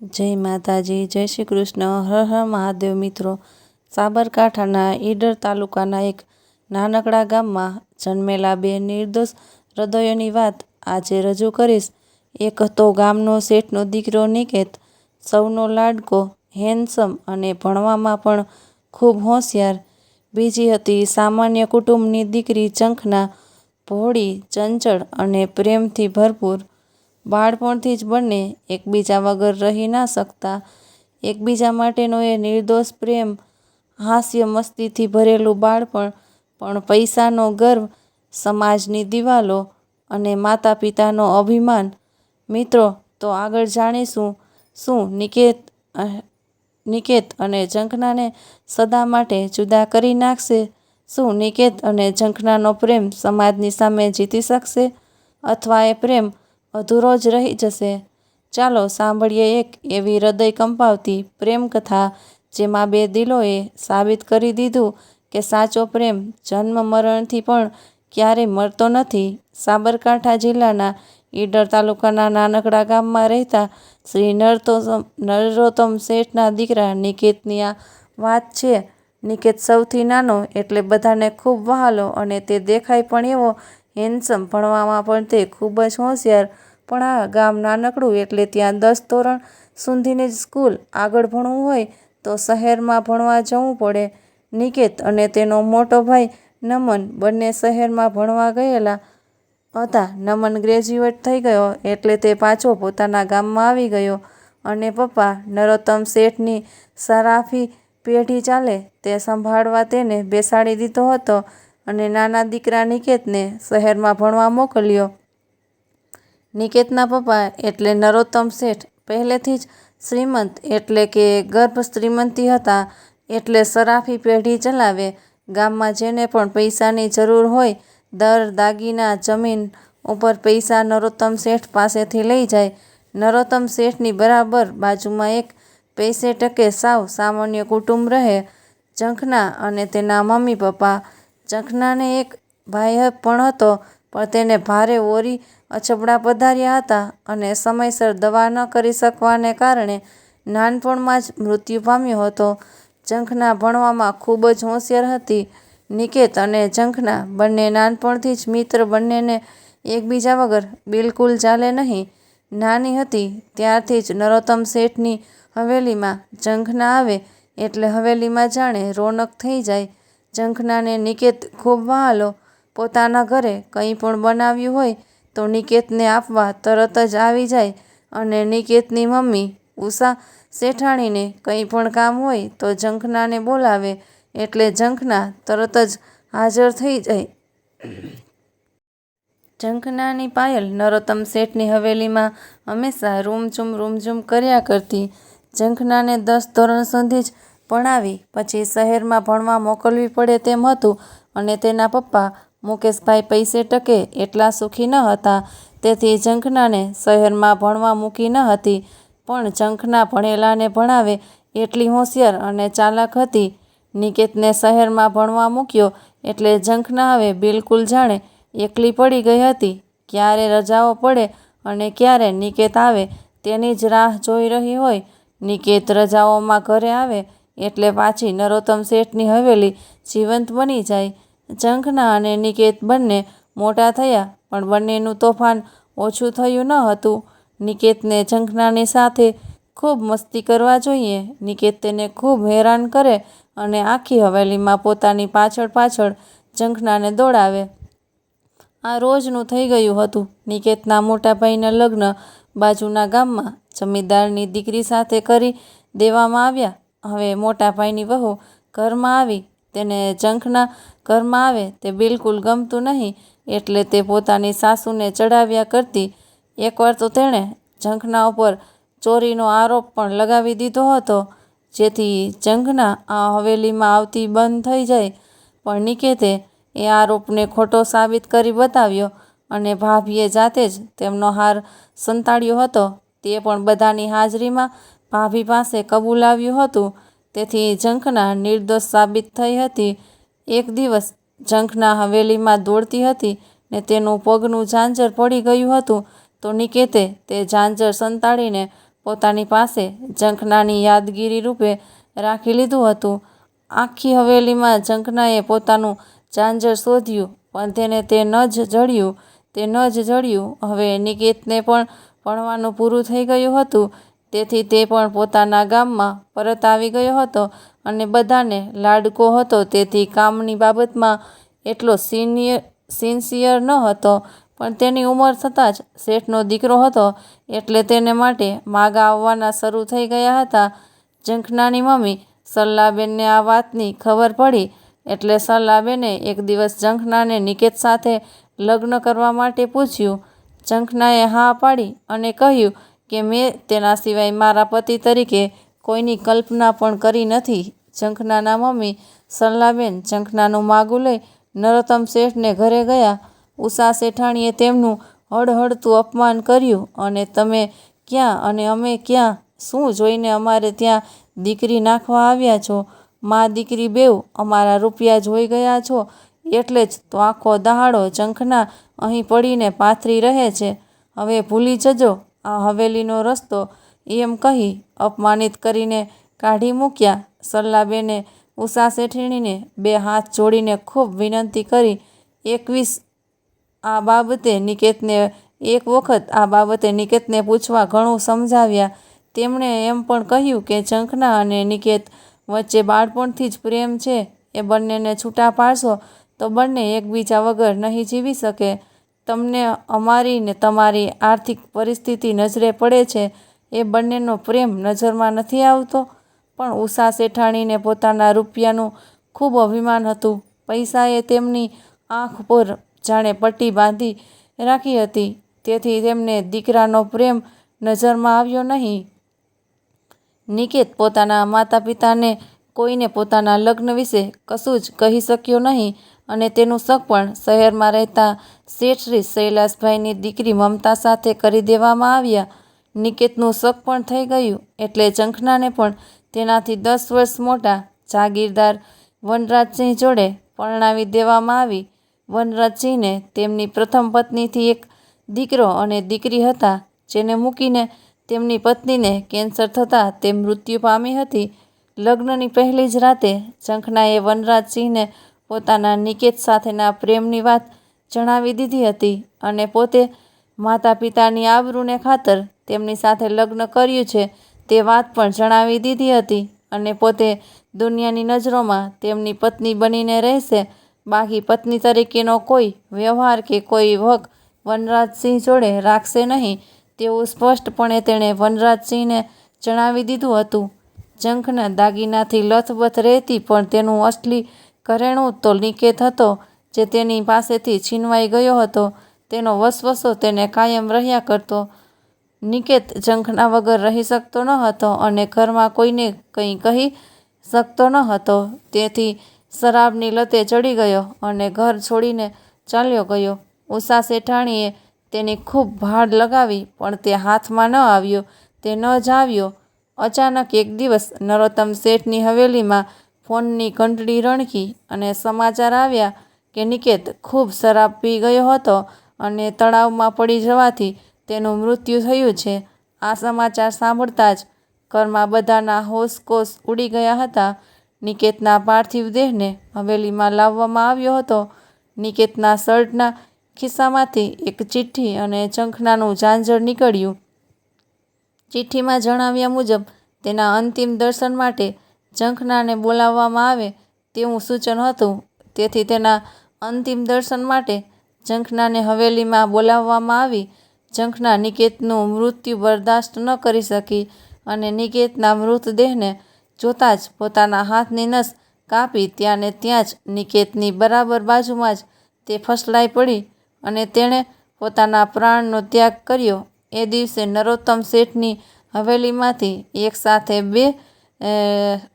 જય માતાજી, જય શ્રી કૃષ્ણ. હર હર મહાદેવ મિત્રો. સાબરકાંઠાના ઈડર તાલુકાના એક નાનકડા ગામમાં જન્મેલા બે નિર્દોષ હૃદયોની વાત આજે રજૂ કરીશ. એક હતો ગામનો શેઠનો દીકરો નિકેત, સૌનો લાડકો હેન્સમ અને ભણવામાં પણ ખૂબ હોશિયાર. બીજી હતી સામાન્ય કુટુંબની દીકરી ચંખના ભોળી, ચંચળ અને પ્રેમથી ભરપૂર બાળપણથી જ બંને એકબીજા વગર રહી ના શકતા. એકબીજા માટેનો એ નિર્દોષ પ્રેમ, હાસ્ય મસ્તીથી ભરેલું બાળપણ, પણ પૈસાનો ગર્વ, સમાજની દિવાલો અને માતા પિતાનો અભિમાન. મિત્રો, તો આગળ જાણીશું શું નિકેત નિકેત અને ઝંખનાને સદા માટે જુદા કરી નાખશે? શું નિકેત અને ઝંખનાનો પ્રેમ સમાજની સામે જીતી શકશે? અથવા એ પ્રેમ અધૂરો જ રહી જશે. ચાલો સાંભળીએ એક એવી હૃદય કંપાવતી પ્રેમ કથા જેમાં બે દિલોએ સાબિત કરી દીધું કે સાચો પ્રેમ જન્મ મરણથી પણ ક્યારેય મરતો નથી. સાબરકાંઠા જિલ્લાના ઈડર તાલુકાના નાનકડા ગામમાં રહેતા શ્રી નરતોમ નરોત્તમ શેઠના દીકરા નિકેતની આ વાત છે. નિકેત સૌથી નાનો એટલે બધાને ખૂબ વહાલો અને તે દેખાય પણ એવો હેન્ડસમ ભણવામાં પણ તે ખૂબ જ હોશિયાર પણ આ ગામ નાનકડું એટલે ત્યાં દસ ધોરણ સુધીની જ સ્કૂલ આગળ ભણવું હોય તો શહેરમાં ભણવા જવું પડે. નિકેત અને તેનો મોટો ભાઈ નમન બંને શહેરમાં ભણવા ગયેલા હતા. નમન ગ્રેજ્યુએટ થઈ ગયો એટલે તે પાછો પોતાના ગામમાં આવી ગયો અને પપ્પા નરોત્તમ શેઠની સરાફી પેઢી ચાલે તે સંભાળવા તેને બેસાડી દીધો હતો અને નાના દીકરા નિકેતને શહેરમાં ભણવા મોકલ્યો. નિકેતના પપ્પા એટલે નરોત્તમ શેઠ. પહેલેથી જ શ્રીમંત એટલે કે ગર્ભ શ્રીમંતી હતા એટલે સરાફી પેઢી ચલાવે, ગામમાં જેને પણ પૈસાની જરૂર હોય, દર દાગીના જમીન ઉપર પૈસા નરોત્તમ શેઠ પાસેથી લઈ જાય. નરોત્તમ શેઠની બરાબર બાજુમાં એક પૈસે ટકે સાવ સામાન્ય કુટુંબ રહે, ઝંખના અને તેના મમ્મી પપ્પા. ઝંખનાને એક ભાઈ પણ હતો પણ તેને ભારે ઓરી અછબડા પધાર્યા હતા અને સમયસર દવા ન કરી શકવાને કારણે નાનપણમાં જ મૃત્યુ પામ્યો હતો. ઝંખના ભણવામાં ખૂબ જ હોશિયાર હતી. નિકેત અને ઝંખના બંને નાનપણથી જ મિત્ર બંનેને એકબીજા વગર બિલકુલ ચાલે નહીં. નાની હતી ત્યારથી જ નરોત્તમ શેઠની હવેલીમાં ઝંખના આવે એટલે હવેલીમાં જાણે રોનક થઈ જાય. ઝંખનાને નિકેત ખૂબ વહાલો પોતાના ઘરે કંઈ પણ બનાવ્યું હોય તો નિકેતને આપવા તરત જ આવી જાય અને નિકેતની મમ્મી ઉષા શેઠાણીને કંઈ પણ કામ હોય તો ઝંખનાને બોલાવે એટલે ઝંખના તરત જ હાજર થઈ જાય. ઝંખનાની પાયલ નરોત્તમ શેઠની હવેલીમાં હંમેશા રૂમઝૂમ રૂમઝૂમ કર્યા કરતી. ઝંખનાને દસ ધોરણ સુધી જ ભણાવી, પછી શહેરમાં ભણવા મોકલવી પડે તેમ હતું અને તેના પપ્પા મુકેશભાઈ પૈસે ટકે એટલા સુખી ન હતા. તેથી ઝંખનાને શહેરમાં ભણવા મૂકી ન હતી. પણ ઝંખના ભણેલાને ભણાવે એટલી હોશિયાર અને ચાલાક હતી. નિકેતને શહેરમાં ભણવા મૂક્યો એટલે ઝંખના હવે બિલકુલ જાણે એકલી પડી ગઈ હતી. ક્યારે રજાઓ પડે અને ક્યારે નિકેત આવે તેની જ રાહ જોઈ રહી હોય. નિકેત રજાઓમાં ઘરે આવે એટલે પાછી નરોત્તમ શેઠની હવેલી જીવંત બની જાય. ઝંખના અને નિકેત બંને મોટા થયા, પણ બંનેનું તોફાન ઓછું થયું ન હતું. નિકેતને ઝંખનાની સાથે ખૂબ મસ્તી કરવા જોઈએ. નિકેત તેને ખૂબ હેરાન કરે અને આખી હવેલીમાં પોતાની પાછળ પાછળ ઝંખનાને દોડાવે. આ રોજનું થઈ ગયું હતું. નિકેતના મોટા ભાઈના લગ્ન બાજુના ગામમાં જમીનદારની દીકરી સાથે કરી દેવામાં આવ્યા. હવે મોટા ભાઈની વહુ ઘરમાં આવી તેને જંખના ઘરમાં આવે તે બિલકુલ ગમતું નહીં, એટલે તે પોતાની સાસુને ચડાવ્યા કરતી એકવાર તો તેણે જંખના ઉપર ચોરીનો આરોપ પણ લગાવી દીધો હતો, જેથી જંખના આ હવેલીમાં આવતી બંધ થઈ જાય. પણ નિકેતે એ આરોપને ખોટો સાબિત કરી બતાવ્યો અને ભાભીએ જાતે જ તેમનો હાર સંતાડ્યો હતો. તે પણ બધાની હાજરીમાં ભાભી પાસે કબૂલાવ્યું હતું તેથી ઝંખના નિર્દોષ સાબિત થઈ હતી. એક દિવસ ઝંખના હવેલીમાં દોડતી હતી ને તેનું પગનું ઝાંઝર પડી ગયું હતું. તો નિકેતે તે ઝાંઝર સંતાડીને પોતાની પાસે ઝંખનાની યાદગીરી રૂપે રાખી લીધું હતું. આખી હવેલીમાં ઝંખનાએ પોતાનું ઝાંઝર શોધ્યું, પણ તેને તે ન જ જડ્યું. તે ન જ જડ્યું. હવે નિકેતને પણ ભણવાનું પૂરું થઈ ગયું હતું. તેથી તે પણ પોતાના ગામમાં પરત આવી ગયો હતો અને બધાને લાડકો હતો. તેથી કામની બાબતમાં એટલો સિનિયર, સિન્સિયર ન હતો, પણ તેની ઉંમર થતાં જ શેઠનો દીકરો હતો એટલે તેને માટે માગા આવવાના શરૂ થઈ ગયા હતા. ઝંખનાની મમ્મી સલ્લાબેનને આ વાતની ખબર પડી એટલે સલ્લાબેને એક દિવસ ઝંખનાને નિકેત સાથે લગ્ન કરવા માટે પૂછ્યું. ઝંખનાએ હા પાડી અને કહ્યું કે મેં તેના સિવાય મારા પતિ તરીકે કોઈની કલ્પના પણ કરી નથી. ઝંખનાના મમ્મી સરલાબેન ઝંખનાનું માગું લઈ નરોત્તમ શેઠને ઘરે ગયા. ઉષા શેઠાણીએ તેમનું હળહળતું અપમાન કર્યું અને તમે ક્યાં અને અમે ક્યાં? શું જોઈને અમારે ત્યાં દીકરી નાખવા આવ્યા છો? મા દીકરી બેઉ અમારા રૂપિયા જોઈ ગયા છો? એટલે જ તો આખો દહાડો ઝંખના અહીં પડીને પાથરી રહે છે. હવે ભૂલી જજો. આ હવેલીનો રસ્તો એમ કહી અપમાનિત કરીને કાઢી મૂક્યા. સરલાબેને ઉષા શેઠીણીને બે હાથ જોડીને ખૂબ વિનંતી કરી, એકવીસ આ બાબતે નિકેતને, એક વખત આ બાબતે નિકેતને પૂછવા ઘણું સમજાવ્યા. તેમણે એમ પણ કહ્યું કે ઝંખના અને નિકેત વચ્ચે બાળપણથી જ પ્રેમ છે. એ બંનેને છૂટા પાડશો તો બંને એકબીજા વગર નહીં જીવી શકે. તમને અમારી ને તમારી આર્થિક પરિસ્થિતિ નજરે પડે છે, એ બંનેનો પ્રેમ નજરમાં નથી આવતો. પણ ઉષા શેઠાણીને પોતાના રૂપિયાનું ખૂબ અભિમાન હતું. પૈસાએ તેમની આંખ પર જાણે પટ્ટી બાંધી રાખી હતી. તેથી તેમને દીકરાનો પ્રેમ નજરમાં આવ્યો નહીં. નિકેત પોતાના માતા પિતાને કોઈને પોતાના લગ્ન વિશે કશું જ કહી શક્યો નહીં અને તેનું સગપણ શહેરમાં રહેતા શેઠ શ્રી શૈલાસભાઈની દીકરી મમતા સાથે કરી દેવામાં આવ્યા. નિકેતનું સગપણ થઈ ગયું એટલે ચંખનાને પણ તેનાથી દસ વર્ષ મોટા જાગીરદાર વનરાજસિંહ જોડે પરણાવી દેવામાં આવી. વનરાજસિંહને તેમની પ્રથમ પત્નીથી એક દીકરો અને દીકરી હતા, જેને મૂકીને તેમની પત્નીને કેન્સર થતાં તે મૃત્યુ પામી હતી. લગ્નની પહેલી જ રાતે ઝંખનાએ વનરાજસિંહને પોતાના નિકેત સાથેના પ્રેમની વાત જણાવી દીધી હતી અને પોતે માતા પિતાની આબરૂને ખાતર તેમની સાથે લગ્ન કર્યું છે તે વાત પણ જણાવી દીધી હતી અને પોતે દુનિયાની નજરોમાં તેમની પત્ની બનીને રહેશે. બાકી પત્ની તરીકેનો કોઈ વ્યવહાર કે કોઈ વક વનરાજસિંહ જોડે રાખશે નહીં તેવું સ્પષ્ટપણે તેણે વનરાજસિંહને જણાવી દીધું હતું. ઝંખના દાગીનાથી લથબથ રહેતી, પણ તેનું અસલી ઘરેણું તો નિકેત હતો, જે તેની પાસેથી છીનવાઈ ગયો હતો. તેનો વસવસો તેને કાયમ રહ્યા કરતો. નિકેત ઝંખના વગર રહી શકતો ન હતો અને ઘરમાં કોઈને કંઈ કહી શકતો ન હતો. તેથી શરાબની લતે ચડી ગયો અને ઘર છોડીને ચાલ્યો ગયો. ઉષા શેઠાણીએ તેની ખૂબ ભાડ લગાવી, પણ તે હાથમાં ન આવ્યો. તે ન જ આવ્યો. અચાનક એક દિવસ નરોત્તમ શેઠની હવેલીમાં ફોનની ઘંટડી રણકી અને સમાચાર આવ્યા કે નિકેત ખૂબ શરાબ પી ગયો હતો અને તળાવમાં પડી જવાથી તેનું મૃત્યુ થયું છે. આ સમાચાર સાંભળતા જ ઘરમાં બધાના હોશકોશ ઉડી ગયા હતા. નિકેતના પાર્થિવ દેહને હવેલીમાં લાવવામાં આવ્યો હતો. નિકેતના શર્ટના ખિસ્સામાંથી એક ચિઠ્ઠી અને ઝંખનાનું ઝાંઝર નીકળ્યું. ચિઠ્ઠીમાં જણાવ્યા મુજબ, તેના અંતિમ દર્શન માટે ઝંખનાને બોલાવવામાં આવે તેવું સૂચન હતું. તેથી તેના અંતિમ દર્શન માટે ઝંખનાને હવેલીમાં બોલાવવામાં આવી. ઝંખના નિકેતનું મૃત્યુ બરદાસ્ત ન કરી શકી અને નિકેતના મૃતદેહને જોતાં જ પોતાના હાથની નસ કાપી ત્યાં ને ત્યાં જ નિકેતની બરાબર બાજુમાં જ તે ફસલાઈ પડી અને તેણે પોતાના પ્રાણનો ત્યાગ કર્યો. એ દિવસે નરોત્તમ શેઠની હવેલીમાંથી એક સાથે બે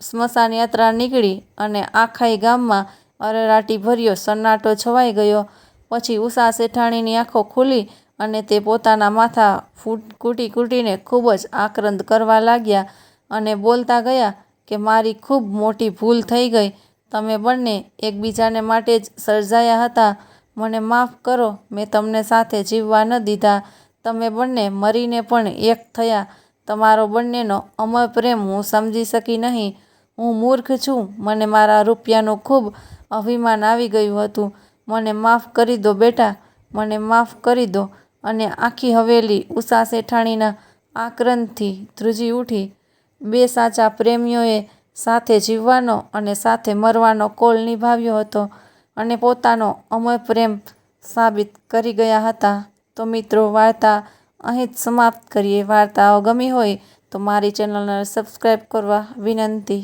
સ્મશાન યાત્રા નીકળી અને આખાય ગામમાં અરેરાટીભર્યો સન્નાટો છવાઈ ગયો. પછી ઉષા શેઠાણીની આંખો ખુલી અને તે પોતાના માથા ફૂટ, કૂટી કૂટીને ખૂબ જ આક્રંદ કરવા લાગ્યા અને બોલતા ગયા કે મારી ખૂબ મોટી ભૂલ થઈ ગઈ. તમે બંને એકબીજાને માટે જ સર્જાયા હતા. મને માફ કરો, મેં તમને સાથે જીવવા ન દીધા. તમે બંને મરીને પણ એક થયા તમારો બંનેનો અમર પ્રેમ હું સમજી શકી નહીં. હું મૂર્ખ છું. મને મારા રૂપિયાનું ખૂબ અભિમાન આવી ગયું હતું. મને માફ કરી દો બેટા, મને માફ કરી દો. અને આખી હવેલી ઉષા શેઠાણીના આક્રંદથી ધ્રુજી ઉઠી બે સાચા પ્રેમીઓએ સાથે જીવવાનો અને સાથે મરવાનો કોલ નિભાવ્યો હતો અને પોતાનો અમર પ્રેમ સાબિત કરી ગયા હતા. તો મિત્રો, વાર્તા અહીં જ સમાપ્ત કરીએ. વાર્તાઓ ગમી હોય તો મારી ચેનલને સબસ્ક્રાઈબ કરવા વિનંતી.